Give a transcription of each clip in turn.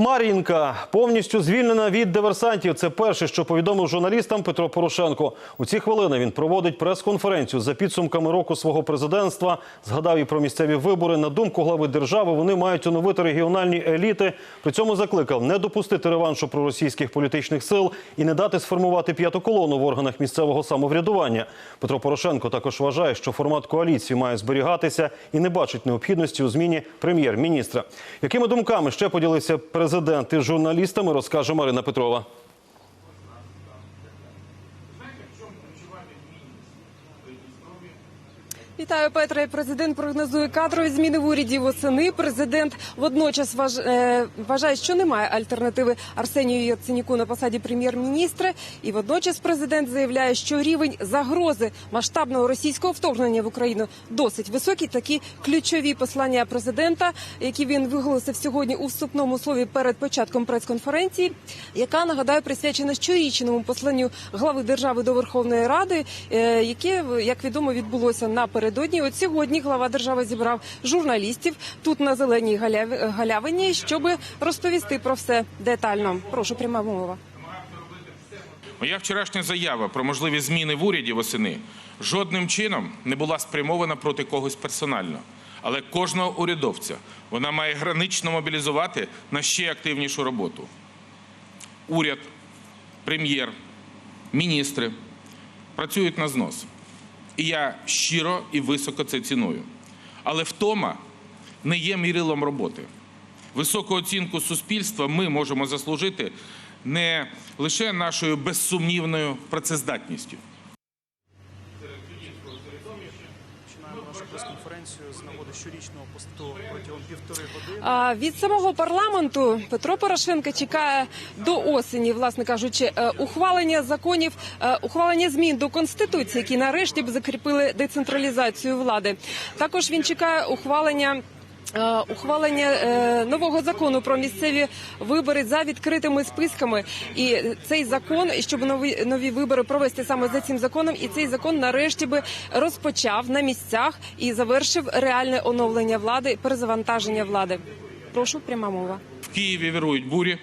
Мар'їнка повністю звільнена від диверсантів. Це перше, що повідомив журналістам Петро Порошенко. У ці хвилини він проводить прес-конференцію за підсумками року свого президентства. Згадав і про місцеві вибори. На думку глави держави, вони мають оновити регіональні еліти. При цьому закликав не допустити реваншу проросійських політичних сил і не дати сформувати п'яту колону в органах місцевого самоврядування. Петро Порошенко також вважає, що формат коаліції має зберігатися і не бачить необхідності у зміні прем'єр-міністра. Якими думками ще поділився президент із журналістами, розкаже Марина Петрова. Вітаю, Петре. Президент прогнозує кадрові зміни в уряді восени. Президент водночас важ... е, вважає, що немає альтернативи Арсенію Яценюку на посаді прем'єр-міністра. І водночас президент заявляє, що рівень загрози масштабного російського вторгнення в Україну досить високий. Такі ключові послання президента, які він виголосив сьогодні у вступному слові перед початком прес-конференції, яка нагадаю присвячена щорічному посланню глави держави до Верховної Ради, е, яке як відомо відбулося напередодні. От сьогодні глава держави зібрав журналістів тут на зеленій галявині, щоб розповісти про все детально. Прошу пряма мова. Моя вчорашня заява про можливі зміни в уряді восени жодним чином не була спрямована проти когось персонально. Але кожного урядовця вона має гранично мобілізувати на ще активнішу роботу. Уряд, прем'єр, міністри працюють на знос. І я щиро і високо це ціную. Але втома не є мірилом роботи. Високу оцінку суспільства ми можемо заслужити не лише нашою безсумнівною працездатністю. Починаємо нашу прес-конференцію з нагоди щорічного посту протягом півтори години. Від самого парламенту Петро Порошенко чекає до осені, власне кажучи, е, ухвалення законів, е, ухвалення змін до конституції, які нарешті б закріпили децентралізацію влади. Також він чекає ухвалення. Е, Ухвалення е, нового закону про місцеві вибори за відкритими списками, і цей закон, щоб нові нові вибори провести саме за цим законом, і цей закон нарешті би розпочав на місцях і завершив реальне оновлення влади, перезавантаження влади. Прошу пряма мова. В Києві вирують бурі,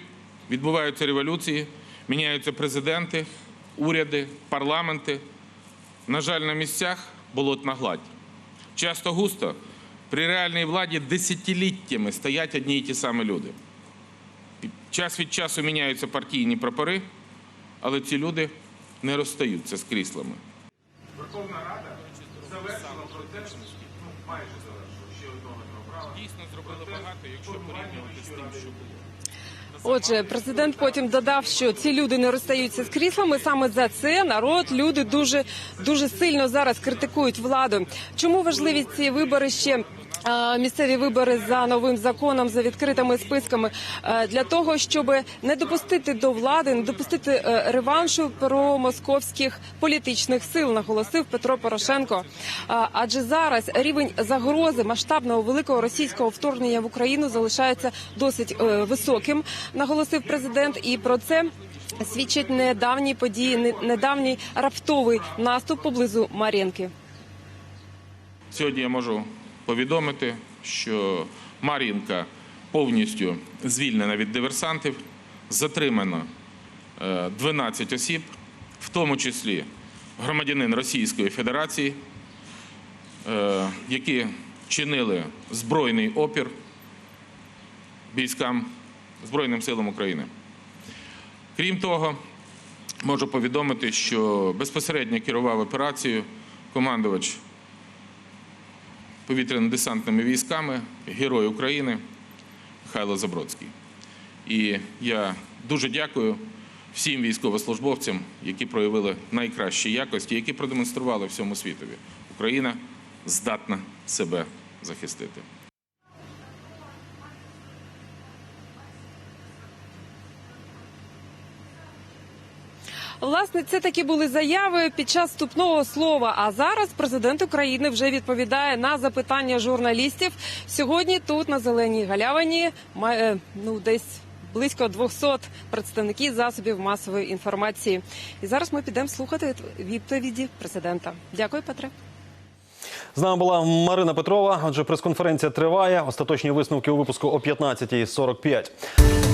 відбуваються революції, міняються президенти, уряди, парламенти. На жаль, на місцях болотна гладь. Часто густо при реальній владі десятиліттями стоять одні й ті самі люди. І Час від часу міняються партійні прапори, але ці люди не розстаються з кріслами. Верховна Рада завершила процес, ну майже завершила, ще одного не обрала. Дійсно зробили багато, якщо порівнювати з тим, що було. Отже, президент потім додав, що ці люди не розстаються з кріслами. Саме за це народ, люди дуже дуже сильно зараз критикують владу. Чому важливі ці вибори ще? Е, Місцеві вибори за новим законом за відкритими списками е, для того, щоб не допустити до влади, не допустити е, реваншу промосковських політичних сил, наголосив Петро Порошенко. Адже зараз рівень загрози масштабного великого російського вторгнення в Україну залишається досить високим, наголосив президент. І про це свідчать недавні події, недавній раптовий наступ поблизу Мар'їнки. Сьогодні я можу повідомити, що Мар'їнка повністю звільнена від диверсантів, затримано е, 12 осіб, в тому числі громадянин Російської Федерації, е, які чинили збройний опір військам Збройним силам України. Крім того, можу повідомити, що безпосередньо керував операцією командувач повітряно-десантними військами, герой України Михайло Забродський. І я дуже дякую всім військовослужбовцям, які проявили найкращі якості, які продемонстрували всьому світові. Україна здатна себе захистити. Власне, це такі були заяви під час вступного слова. А зараз президент України вже відповідає на запитання журналістів. Сьогодні тут на зеленій галявині має ну десь. Близько 200 представників засобів масової інформації. І зараз ми підемо слухати відповіді президента. Дякую, Петре. З нами була Марина Петрова. Отже, прес-конференція триває. Остаточні висновки у випуску о 15.45.